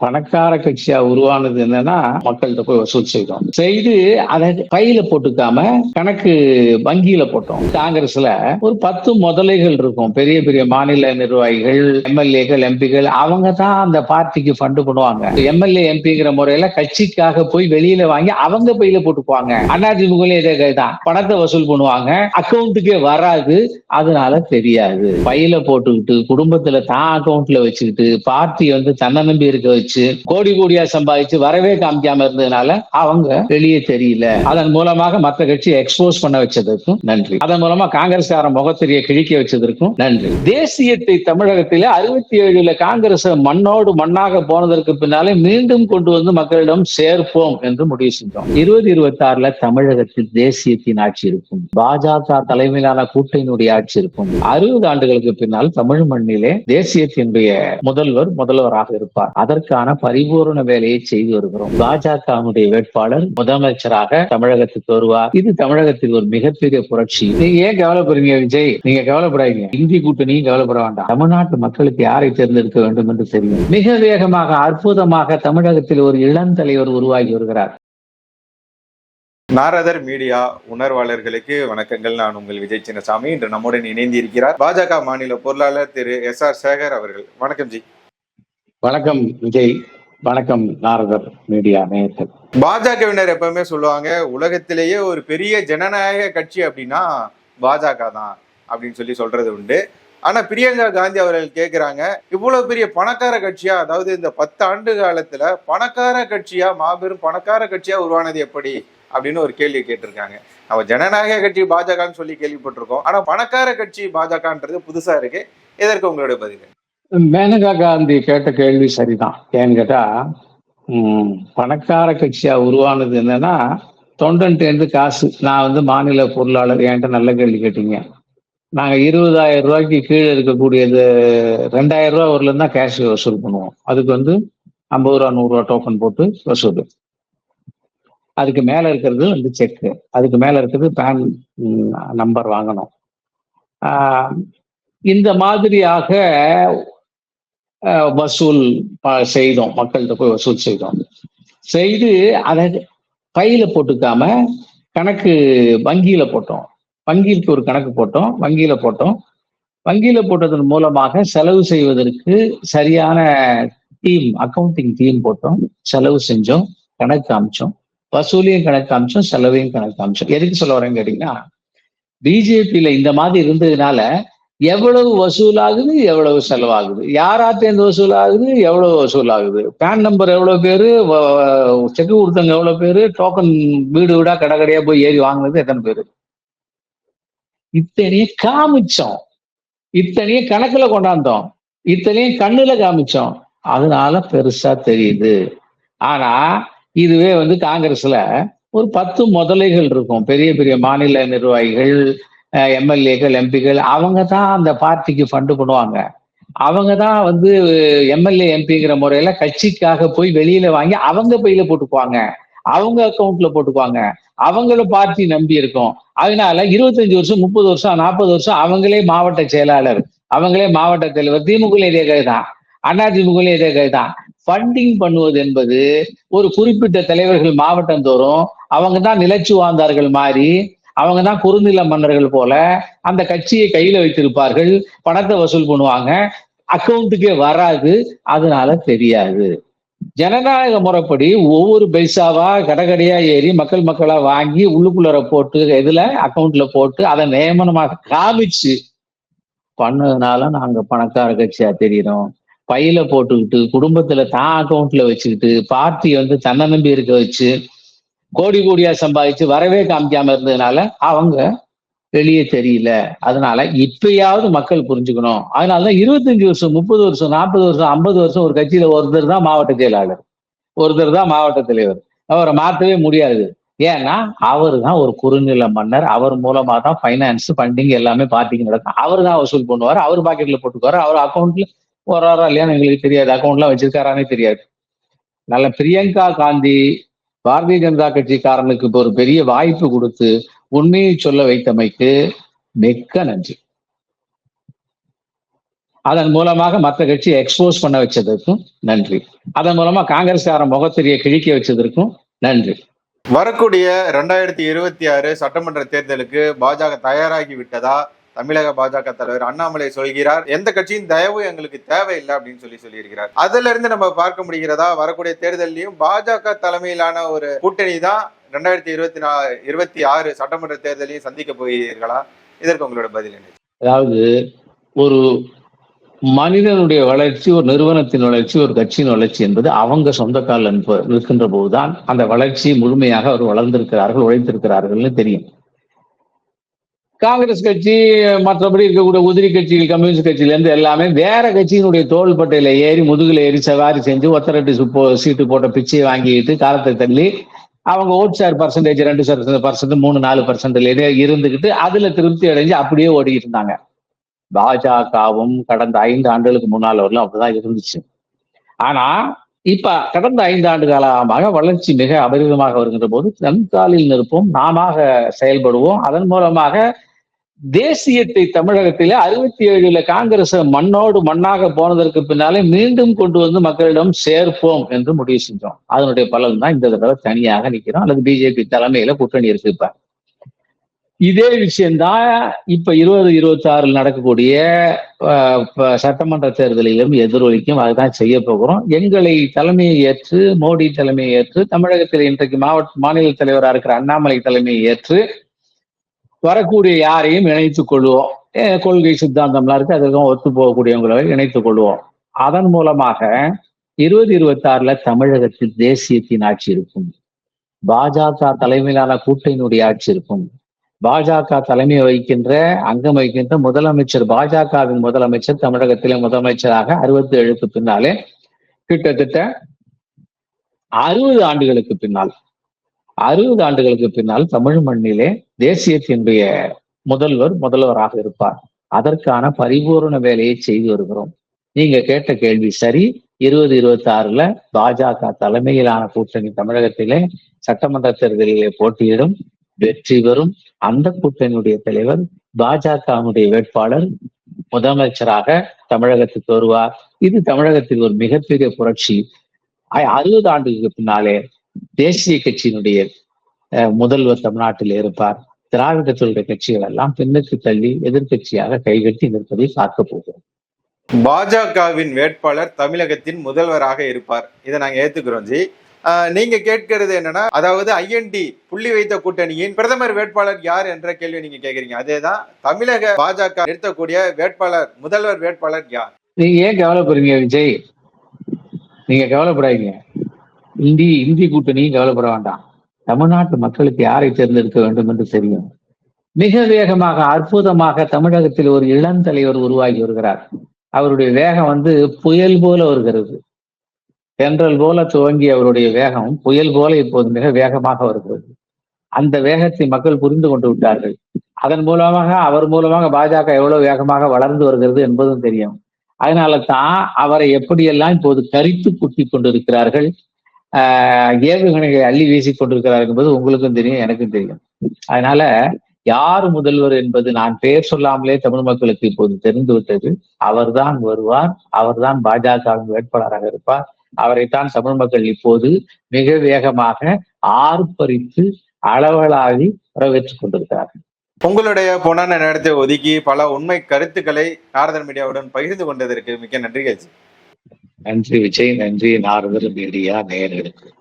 பணக்கார கட்சியா உருவானது என்னன்னா மக்கள்கிட்ட போய் வசூல் செய்தோம். செய்து அதை கையில போட்டுக்காம கணக்கு வங்கியில போட்டோம். காங்கிரஸ்ல ஒரு பத்து முதலைகள் இருக்கும். பெரிய பெரிய மாநில நிர்வாகிகள் எம்எல்ஏகள் எம்பிகள் அவங்க தான் அந்த பார்ட்டிக்கு ஃபண்டு பண்ணுவாங்க. எம்எல்ஏ எம்பிங்கிற முறையில கட்சிக்காக போய் வெளியில வாங்கி அவங்க பையில போட்டுக்குவாங்க. அண்ணாதிமுக இதே தான் பணத்தை வசூல் பண்ணுவாங்க. அக்கௌண்ட்டுக்கே வராது. அதனால தெரியாது. பையில போட்டுக்கிட்டு குடும்பத்துல தான் அக்கௌண்ட்ல வச்சுக்கிட்டு பார்ட்டி வந்து தன்னை நம்பி இருக்க சம்பாதிச்சு கோடி கோடியா சம்பாதிச்சு வரவே காமிக்காம இருந்ததுனால அவங்க வெளியே தெரியல. அதன் மூலமாக மற்ற கட்சி எக்ஸ்போஸ் பண்ண வச்சதற்கும் நன்றி. அதன் மூலமா காங்கிரஸ்கார முகத்திரிய கிழிக்க வச்சதற்கும் நன்றி. தேசியத்தை தமிழகத்திலே அறுபத்தி ஏழுல காங்கிரஸ் மண்ணோடு மண்ணாக போனதற்கு பின்னாலே மீண்டும் கொண்டு வந்து மக்களிடம் சேர்ப்போம் என்று முடிவு செஞ்சோம். இருபது இருபத்தி ஆறுல தமிழகத்தில் தேசியத்தின் ஆட்சி இருக்கும். பாஜக தலைமையிலான கூட்டணியுடைய ஆட்சி இருக்கும். அறுபது ஆண்டுகளுக்கு பின்னால் தமிழ் மண்ணிலே தேசியத்தினுடைய முதல்வர் முதல்வராக இருப்பார். அதற்கு அதற்கான பரிபூர்ண வேலையை செய்து வருகிறோம். பாஜகவுடைய வேட்பாளர் முதலமைச்சராக தமிழகத்துக்கு வருவார். இது தமிழகத்தில் ஒரு மிகப்பெரிய புரட்சி. நீங்க ஏன் கவலைப்படுறீங்க விஜய்? நீங்க கவலைப்படாதீங்க. இந்தி கூட்டணியும் கவலைப்பட வேண்டாம். தமிழ்நாட்டு மக்களுக்கு யாரை தேர்ந்தெடுக்க வேண்டும் என்று தெரியும். மிக வேகமாக அற்புதமாக தமிழகத்தில் ஒரு இளம் தலைவர் உருவாகி வருகிறார். நாரதர் மீடியா உணர்வாளர்களுக்கு வணக்கங்கள். நான் உங்கள் விஜய் சின்னசாமி. இன்று நம்முடன் இணைந்து இருக்கிறார் பாஜக மாநில பொருளாளர் திரு எஸ் ஆர் சேகர் அவர்கள். வணக்கம் ஜி. வணக்கம் விஜய் வணக்கம் நாரதர் மீடியா நேயர்கள். பாஜகவினர் எப்பவுமே சொல்லுவாங்க உலகத்திலேயே ஒரு பெரிய ஜனநாயக கட்சி அப்படின்னா பாஜக தான் அப்படின்னு சொல்லி சொல்றது உண்டு. ஆனா பிரியங்கா காந்தி அவர்கள் கேட்கிறாங்க இவ்வளவு பெரிய பணக்கார கட்சியா அதாவது இந்த பத்து ஆண்டு காலத்துல பணக்கார கட்சியா மாபெரும் பணக்கார கட்சியா உருவானது எப்படி அப்படின்னு ஒரு கேள்வி கேட்டிருக்காங்க. நம்ம ஜனநாயக கட்சி பாஜகன்னு சொல்லி கேள்விப்பட்டிருக்கோம். ஆனா பணக்கார கட்சி பாஜகன்றது புதுசா இருக்கு. இதற்கு உங்களுடைய பதில். மேனகா காந்தி கேட்ட கேள்வி சரிதான். ஏன்னு கேட்டா உம், பணக்கார கட்சியா உருவானது என்னன்னா தொண்டன்ட்டேருந்து காசு. நான் வந்து மாநில பொருளாளர் என்கிட்ட நல்ல கேள்வி கேட்டீங்க. நாங்க இருபதாயிரம் ரூபாய்க்கு கீழே இருக்கக்கூடியது ரெண்டாயிரம் ரூபாய் வரல தான் கேஷ் வசூல் பண்ணுவோம். அதுக்கு வந்து ஐம்பது ரூபா நூறு ரூபா டோக்கன் போட்டு வசூல். அதுக்கு மேல இருக்கிறது வந்து செக்கு அதுக்கு மேல இருக்கிறது பேன் நம்பர் வாங்கணும். இந்த மாதிரியாக வசூல் செய்தோம். மக்கள்கிட்ட போய் வசூல் செய்தோம். செய்து அதை கையில் போட்டுக்காம கணக்கு வங்கியில போட்டோம். வங்கிக்கு ஒரு கணக்கு போட்டோம். வங்கியில போட்டோம். வங்கியில போட்டதன் மூலமாக செலவு செய்வதற்கு சரியான டீம் அக்கவுண்டிங் டீம் போட்டோம். செலவு செஞ்சோம். கணக்கு காமிச்சோம். வசூலையும் கணக்கு காமிச்சோம். செலவையும் கணக்கு அமிச்சோம் எதுக்கு சொல்ல வரேன்னு கேட்டீங்கன்னா பிஜேபியில இந்த மாதிரி இருந்ததுனால எவ்வளவு வசூலாகுது எவ்வளவு செலவாகுது? யாராத்தேந்து வசூலாகுது எவ்வளவு வசூலாகுது? பேன் நம்பர் எவ்வளவு பேரு? செக்கு கொடுத்தவங்க எவ்வளவு பேரு? டோக்கன் வீடு வீடா கடை கடையா போய் ஏறி வாங்குனது எத்தனை பேரு? இத்தனையும் காமிச்சோம். இத்தனையும் கணக்குல கொண்டாந்தோம். இத்தனையும் கண்ணுல காமிச்சோம். அதனால பெருசா தெரியுது. ஆனா இதுவே வந்து காங்கிரஸ்ல ஒரு பத்து முதலைகள் இருக்கும். பெரிய பெரிய மாநில நிர்வாகிகள் எம்எல்ஏக்கள் எம்பிகள் அவங்க தான் அந்த பார்ட்டிக்கு ஃபண்டு பண்ணுவாங்க. அவங்க தான் வந்து எம்எல்ஏ எம்பிங்கிற முறையில கட்சிக்காக போய் வெளியில வாங்கி அவங்க பையில போட்டுக்குவாங்க. அவங்க அக்கௌண்ட்ல போட்டுக்குவாங்க. அவங்கள பார்ட்டி நம்பி இருக்கும். அதனால இருபத்தஞ்சு வருஷம் முப்பது வருஷம் நாற்பது வருஷம் அவங்களே மாவட்ட செயலாளர். அவங்களே மாவட்ட தலைவர். திமுக இதே தான். அண்ணா திமுக இதே தான். ஃபண்டிங் பண்ணுவது என்பது ஒரு குறிப்பிட்ட தலைவர்கள் மாவட்டம் தோறும் அவங்க தான் நிலச்சி வாழ்ந்தார்கள் மாதிரி அவங்க தான் குறுநில மன்னர்கள் போல அந்த கட்சியை கையில வைத்திருப்பார்கள் பணத்தை வசூல் பண்ணுவாங்க அக்கௌண்ட்டுக்கே வராது அதனால தெரியாது. ஜனநாயக முறைப்படி ஒவ்வொரு பைசாவா கடைக்கடையா ஏறி மக்கள் மக்களா வாங்கி உள்ளுக்குள்ளர போட்டு இதுல அக்கௌண்ட்ல போட்டு அதை நியமனமாக காமிச்சு பண்ணதுனால நாங்க பணக்கார கட்சியா தெரியிறோம். பையில போட்டுக்கிட்டு குடும்பத்துல தான் அக்கௌண்ட்ல வச்சுக்கிட்டு பார்ட்டி வந்து தன்னை நம்பி இருக்க வச்சு கோடி கோடியா சம்பாதிச்சு வரவே காமிக்காம இருந்ததுனால அவங்க வெளியே தெரியல. அதனால இப்பயாவது மக்கள் புரிஞ்சுக்கணும். அதனாலதான் இருபத்தஞ்சு வருஷம் முப்பது வருஷம் நாற்பது வருஷம் ஐம்பது வருஷம் ஒரு கட்சியில ஒருத்தர் தான் மாவட்ட செயலாளர். ஒருத்தர் தான் மாவட்ட தலைவர். அவரை மாற்றவே முடியாது. ஏன்னா அவர் தான் ஒரு குறுநில மன்னர். அவர் மூலமா தான் ஃபைனான்ஸ் ஃபண்டிங் எல்லாமே பார்ட்டிக்கு நடக்கும். அவர் தான் வசூல் பண்ணுவார். அவர் பாக்கெட்ல போட்டுக்குவார். அவர் அக்கௌண்ட்ல போறாரா இல்லையான்னு எங்களுக்கு தெரியாது. அக்கௌண்ட்லாம் வச்சிருக்காரானே தெரியாது. நல்ல பிரியங்கா காந்தி பாரதிய ஜனதா கட்சிக்காரனுக்கு இப்போ ஒரு பெரிய வாய்ப்பு கொடுத்து உண்மையை சொல்ல வைத்தமைக்கு மிக்க நன்றி. அதன் மூலமாக மற்ற கட்சியை எக்ஸ்போஸ் பண்ண வச்சதற்கும் நன்றி. அதன் மூலமா காங்கிரஸ்காரன் முகத்திரியை கிழிக்க வச்சதற்கும் நன்றி. வரக்கூடிய ரெண்டாயிரத்தி இருபத்தி ஆறு சட்டமன்ற தேர்தலுக்கு பாஜக தயாராகி விட்டதா? தமிழக பாஜக தலைவர் அண்ணாமலை சொல்கிறார் எந்த கட்சியின் தயவு எங்களுக்கு தேவையில்லை அப்படின்னு சொல்லி சொல்லியிருக்கிறார். அதுல இருந்து நம்ம பார்க்க முடிகிறதா வரக்கூடிய தேர்தலையும் பாஜக தலைமையிலான ஒரு கூட்டணி தான் ரெண்டாயிரத்தி இருபத்தி நா இருபத்தி ஆறு சட்டமன்ற தேர்தலையும் சந்திக்க போகிறீர்களா? இதற்கு உங்களோட பதில் என்ன? அதாவது ஒரு மனிதனுடைய வளர்ச்சி ஒரு நிறுவனத்தின் வளர்ச்சி ஒரு கட்சியின் வளர்ச்சி என்பது அவங்க சொந்த காலில் நிற்ப- நிற்கின்ற போதுதான் அந்த வளர்ச்சி முழுமையாக அவர் வளர்ந்திருக்கிறார்கள் உழைத்திருக்கிறார்கள்னு தெரியும். காங்கிரஸ் கட்சி மற்றபடி இருக்கக்கூடிய உதிரி கட்சிகள் கம்யூனிஸ்ட் கட்சியிலேருந்து எல்லாமே வேற கட்சியினுடைய தோள்பட்டையில ஏறி முதுகுல ஏறி சவாரி செஞ்சு ஒத்தரட்டு சுப்போ சீட்டு போட்ட பிச்சையை வாங்கிட்டு காலத்தை தள்ளி அவங்க ஓட் ஷேர் பர்சன்டேஜ் ரெண்டு பர்சன்ட் மூணு நாலு பர்சன்ட்ல இருந்துகிட்டு அதுல திருப்தி அடைஞ்சு அப்படியே ஓடிக்கிட்டு இருந்தாங்க. பாஜகவும் கடந்த ஐந்து ஆண்டுகளுக்கு முன்னால் வரலும் அப்படிதான் இருந்துச்சு. ஆனா இப்ப கடந்த ஐந்து ஆண்டு காலமாக வளர்ச்சி மிக அபரிதமாக வருகின்ற போது தன் காலில் நிற்போம் நாம செயல்படுவோம் அதன் மூலமாக தேசியத்தை தமிழகத்திலே அறுபத்தி ஏழுல காங்கிரஸ் மண்ணோடு மண்ணாக போனதற்கு பின்னாலே மீண்டும் கொண்டு வந்து மக்களிடம் சேர்ப்போம் என்று முடிவு செஞ்சோம். அதனுடைய பலன் தான் இந்த தடவை தனியாக நிக்கிறோம் அல்லது பிஜேபி தலைமையில கூட்டணி இருக்கு இதே விஷயம்தான் இப்ப இருபது இருபத்தி ஆறில் நடக்கக்கூடிய சட்டமன்ற தேர்தலிலும் எதிரொலிக்கும் அதுதான் செய்ய போகிறோம். எங்களை தலைமையை ஏற்று மோடி தலைமையை ஏற்று தமிழகத்தில் இன்றைக்கு மாவட்ட மாநில தலைவராக இருக்கிற அண்ணாமலை தலைமையை ஏற்று வரக்கூடிய யாரையும் இணைத்துக் கொள்வோம். கொள்கை சித்தாந்தம்லாம் இருக்கு அதுக்கும் ஒத்து போகக்கூடியவங்களை இணைத்துக் கொள்வோம். அதன் மூலமாக இருபது இருபத்தி ஆறுல தமிழகத்தில் தேசியத்தின் ஆட்சி இருக்கும். பாஜக தலைமையிலான கூட்டணியினுடைய ஆட்சி இருக்கும். பாஜக தலைமை வகிக்கின்ற அங்கம் வகிக்கின்ற முதலமைச்சர் பாஜகவின் முதலமைச்சர் தமிழகத்திலே முதலமைச்சராக அறுபத்தி ஏழுக்கு பின்னாலே கிட்டத்தட்ட அறுபது ஆண்டுகளுக்கு பின்னால் அறுபது ஆண்டுகளுக்கு பின்னால் தமிழ் மண்ணிலே தேசியத்தினுடைய முதல்வர் முதல்வராக இருப்பார். அதற்கான பரிபூரண வேலையை செய்து வருகிறோம். நீங்க கேட்ட கேள்வி சரி. இருபது இருபத்தி ஆறுல பாஜக தலைமையிலான கூட்டணி தமிழகத்திலே சட்டமன்ற தேர்தலிலே போட்டியிடும் வெற்றி பெறும். அந்த கூட்டணியுடைய தலைவர் பாஜகவுடைய வேட்பாளர் முதலமைச்சராக தமிழகத்துக்கு வருவார். இது தமிழகத்தில் ஒரு மிகப்பெரிய புரட்சி. அறுபது ஆண்டுகளுக்கு பின்னாலே தேசிய கட்சியினுடைய முதல்வர் தமிழ்நாட்டில் இருப்பார். திராவிடத்தினுடைய கட்சிகள் எல்லாம் பின்னுக்கு தள்ளி எதிர்க்கட்சியாக கைகட்டி நிற்பதை பார்க்க போகிறோம். பாஜகவின் வேட்பாளர் தமிழகத்தின் முதல்வராக இருப்பார். இதை நாங்க ஏத்துக்கிறோம் ஜி. நீங்க கேட்கிறது என்னன்னா அதாவது ஐஎன்டி புள்ளி வைத்த கூட்டணியின் பிரதமர் வேட்பாளர் யார் என்ற கேள்வி நீங்க கேக்குறீங்க அதேதான் தமிழக பாஜக நிறுத்தக்கூடிய வேட்பாளர் முதல்வர் வேட்பாளர் யார்? நீங்க ஏன் கவலைப்படுறீங்க விஜய்? நீங்க கவலைப்படாதீங்க. இந்தி இந்தி கூட்டணியும் கவலைப்பட வேண்டாம். தமிழ்நாட்டு மக்களுக்கு யாரை தேர்ந்தெடுக்க வேண்டும் என்று தெரியும். மிக வேகமாக அற்புதமாக தமிழகத்தில் ஒரு இளந்தலைவர் உருவாகி வருகிறார். அவருடைய வேகம் வந்து புயல் போல வருகிறது. தென்றல் போல துவங்கி அவருடைய வேகம் புயல் போல இப்போது மிக வேகமாக வருகிறது. அந்த வேகத்தை மக்கள் புரிந்து கொண்டு விட்டார்கள். அதன் மூலமாக அவர் மூலமாக பாஜக எவ்வளவு வேகமாக வளர்ந்து வருகிறது என்பதும் தெரியும். அதனால தான் அவரை எப்படியெல்லாம் இப்போது கரித்து குட்டி கொண்டிருக்கிறார்கள் ஏவுகணைகளை அள்ளி வீசி கொண்டிருக்கிறார் என்பது உங்களுக்கும் தெரியும் எனக்கும் தெரியும். அதனால யார் முதல்வர் என்பது நான் பெயர் சொல்லாமலே தமிழ் மக்களுக்கு இப்போது தெரிந்து விட்டது. அவர்தான் வருவார் அவர்தான் பாஜகவின் வேட்பாளராக இருப்பார். அவரைத்தான் தமிழ் மக்கள் இப்போது மிக வேகமாக ஆர்ப்பரித்து அளவலாவி வரவேற்றுக் கொண்டிருக்கிறார்கள். உங்களுடைய பொன்னான நேரத்தை ஒதுக்கி பல உண்மை கருத்துக்களை நாரதன் மீடியாவுடன் பகிர்ந்து கொண்டதற்கு மிக்க நன்றிகள் நன்றி விஜய் நன்றி. நாரதர் மீடியா நேயர்களுக்கு